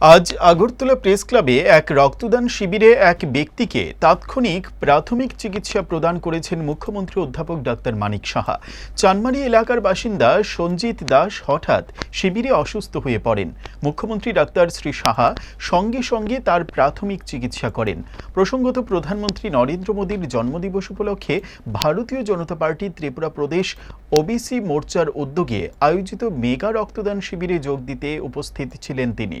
আজ আগরতলা প্রেস ক্লাবে এক রক্তদান শিবিরে এক ব্যক্তিকে তাৎক্ষণিক প্রাথমিক চিকিৎসা প্রদান করেছেন মুখ্যমন্ত্রী অধ্যাপক ডাক্তার মানিক সাহা। চানমারি এলাকার বাসিন্দা সঞ্জিত দাস হঠাৎ শিবিরে অসুস্থ হয়ে পড়েন। মুখ্যমন্ত্রী ডাক্তার শ্রী সাহা সঙ্গে সঙ্গে তার প্রাথমিক চিকিৎসা করেন। প্রসঙ্গত প্রধানমন্ত্রী নরেন্দ্র মোদীর জন্মদিবস উপলক্ষে ভারতীয় জনতা পার্টি ত্রিপুরা প্রদেশ ওবিসি মোর্চার উদ্যোগে আয়োজিত মেগা রক্তদান শিবিরে যোগ দিতে উপস্থিত ছিলেন তিনি।